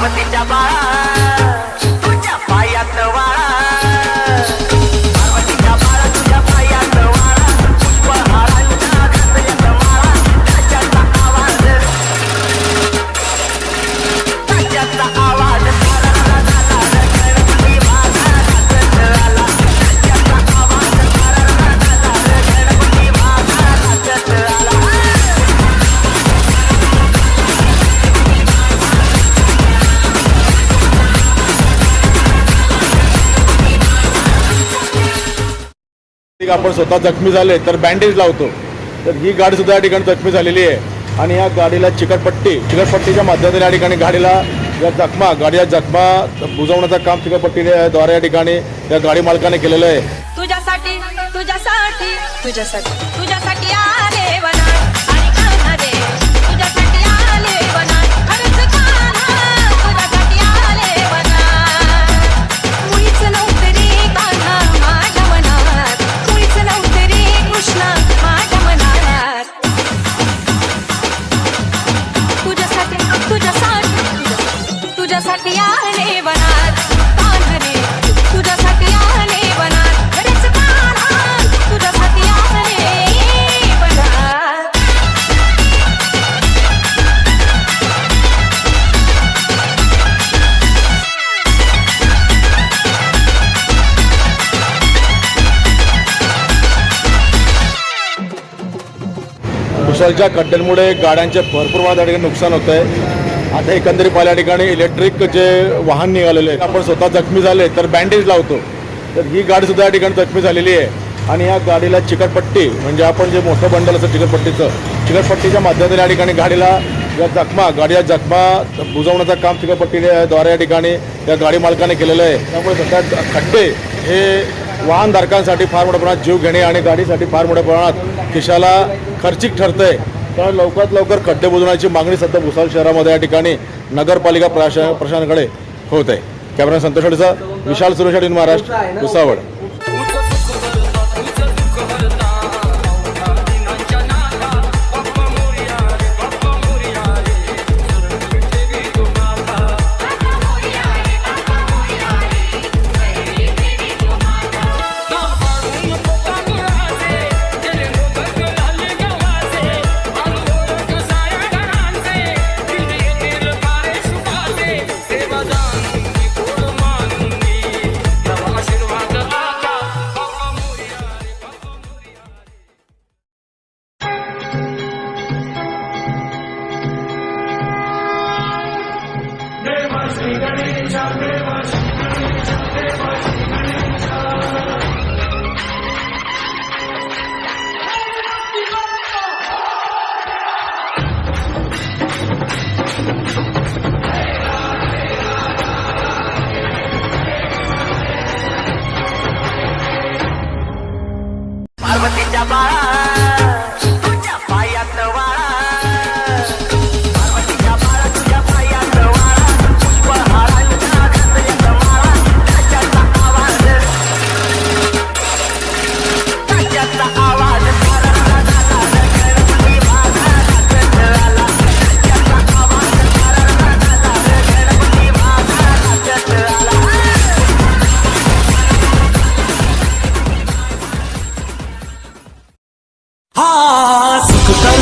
But it's a ठीक आपण स्वतः जखमी झाले तर बँडेज लावतो. तर ही गाडी सुद्धा या ठिकाणी जखमी झालेली आहे. आणि या गाडीला चिकटपट्टी चिकटपट्टीच्या माध्यमातून या ठिकाणी गाडीला या जखमा गाडीच्या जखमा बुजवण्याचं काम चिकटपट्टीद्वारे या ठिकाणी या गाडी मालकाने केलेलं आहे. तुझ्यासाठी तुझ्यासाठी तुझ्यासाठी तुझ्यासाठी कुशलच्या खड्ड्यांमुळे गाड्यांचे भरपूर प्रमाणात ठिकाणी नुकसान होत आहे आता एकंदरीत पाहिल्या ठिकाणी इलेक्ट्रिक जे वाहन निघालेले आहे आपण स्वतः जखमी झाले तर बँडेज लावतो. तर ही गाडी सुद्धा या ठिकाणी जखमी झालेली आहे. आणि या गाडीला चिकटपट्टी म्हणजे आपण जे मोठं बंडल असतं चिकटपट्टीचं चिकटपट्टीच्या माध्यमातून या ठिकाणी गाडीला या जखमा गाडीच्या जखमा बुजवण्याचं काम चिकटपट्टीद्वारे या ठिकाणी या गाडी मालकाने केलेलं आहे. त्यामुळे सध्या खड्डे हे वाहनधारकांसाठी फार मोठ्या प्रमाणात जीव घेणे आणि गाडीसाठी फार मोठ्या प्रमाणात खिशाला खर्चिक ठरतंय. तर लवकरात लवकर खड्डे बुजवण्याची मागणी सध्या भुसावळ शहरामध्ये या ठिकाणी नगरपालिका प्रशासनाकडे होत आहे कॅमेरा संतोष विशाल सुरेश महाराष्ट्र भुसावळ. Jamaica.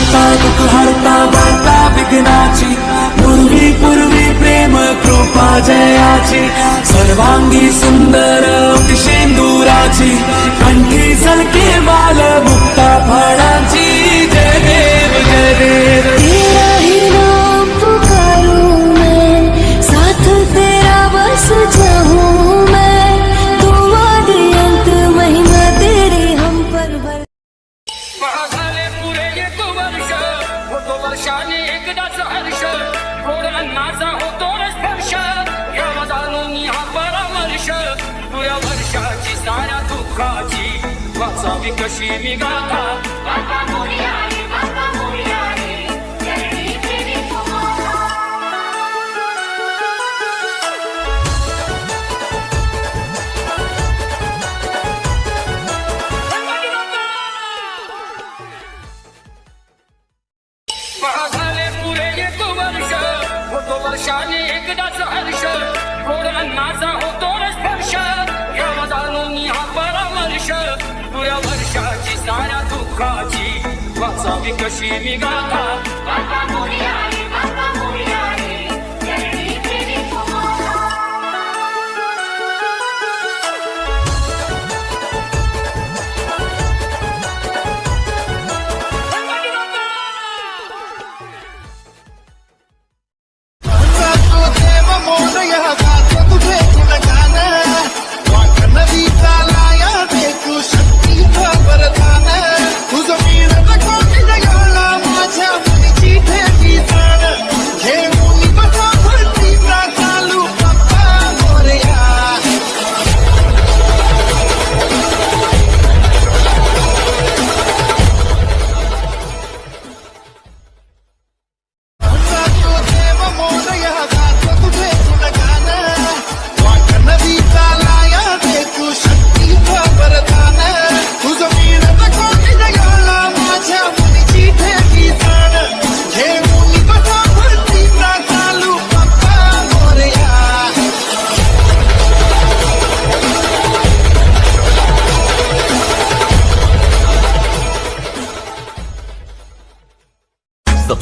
हरता करता दुःख हरता वार्ता विघ्नाची. पूर्वी पूर्वी प्रेम कृपा जयाची. सर्वांगी सुंदर शेंदुराची काळजी. वाचावी कशी मी गाथा. झाले पुरे एक वर्ष होतो वर्षाने एकदाच हर्ष. गोड अन्नाचा होतो स्पर्श कशाची साऱ्या दुःखाची. वाचावी कशी मी गाथा.